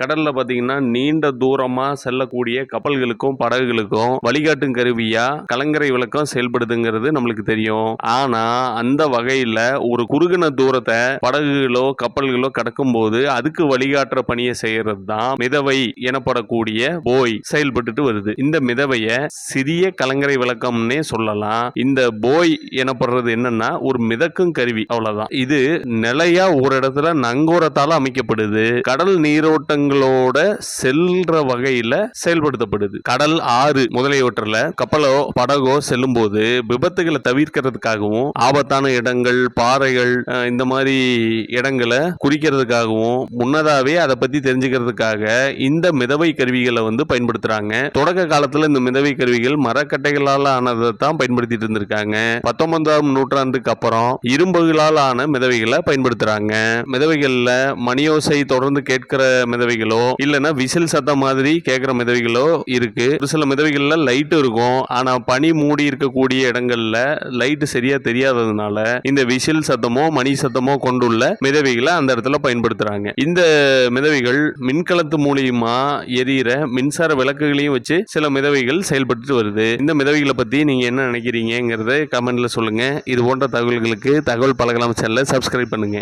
கடல்ல பாத்தீங்கன்னா நீண்ட தூரமா செல்லக்கூடிய கப்பல்களுக்கும் படகுகளுக்கும் வழிகாட்டும் கருவியா கலங்கரை விளக்கம் செயல்படுதுங்கிறது நம்மளுக்கு தெரியும். ஆனா அந்த வகையில ஒரு குறுகின தூரத்தை படகுகளோ கப்பல்களோ கடக்கும்போது அதுக்கு வழிகாட்டுற பணியை செய்யறது தான் மிதவை எனப்படக்கூடிய போய் செயல்பட்டுட்டு வருது. இந்த மிதவைய சிறிய கலங்கரை விளக்கம்னே சொல்லலாம். இந்த போய் எனப்படுறது என்னன்னா ஒரு மிதக்கும் கருவி அவ்வளவுதான். இது நிலையா ஒரு இடத்துல நங்கூரத்தால அமைக்கப்படுது. கடல் நீரோட்டங்களோட செல்ற வகையில செயல்படுத்தப்படுது. கடல் ஆறு முதலியவற்றில் கப்பலோ படகோ செல்லும் போது விபத்துகளை தவிர்க்கிறதுக்காகவும் ஆபத்தான இடங்கள் பாறைகள் இந்த மாதிரி இடங்களை குறிக்கிறதுக்காகவும் முன்னதாவே அதை பத்தி தெரிஞ்சுக்கிறதுக்காக இந்த மிதவை கருவிகளை வந்து பயன்படுத்துறாங்க. தொடக்க காலத்துல இந்த மிதவை கருவிகள் மரக்கட்டைகளால் ஆனதை தான் பயன்படுத்திட்டு இருந்திருக்காங்க. பத்தொன்பதாம் நூற்றாண்டுக்கு அப்புறம் இரும்புகளால் ஆன மிதவைகளை பயன்படுத்துறாங்க. மிதவைகள்ல மணியோசை தொடர்ந்து கேட்கிற மிதவைகளோ இல்லைன்னா விசில் சத்தம் மாதிரி கேட்குற மிதவைகளோ இருக்கு. ஒரு சில மிதவைகள்ல லைட் இருக்கும். ஆனா பனி மூடி இருக்கக்கூடிய இடங்கள்ல லைட் சரியா தெரியாததுனால இந்த விசில் சத்தமோ மணி சத்தமோ கொண்டுள்ள மிதவைகளை அந்த இடத்துல பயன்படுத்துறாங்க. இந்த மிதவைகள் மின்கலத்து மூலியமா எரியிற மின்சார விளக்குகளையும் வச்சு சில மிதவைகள் செயல்பட்டு வருது. இந்த மிதவைகளை பத்தி நீங்க என்ன நினைக்கிறீங்கிறத கமெண்ட்ல சொல்லுங்க. இது போன்ற தகவல்களுக்கு தகவல் பழகலாம் சேனலை சப்ஸ்கிரைப் பண்ணுங்க.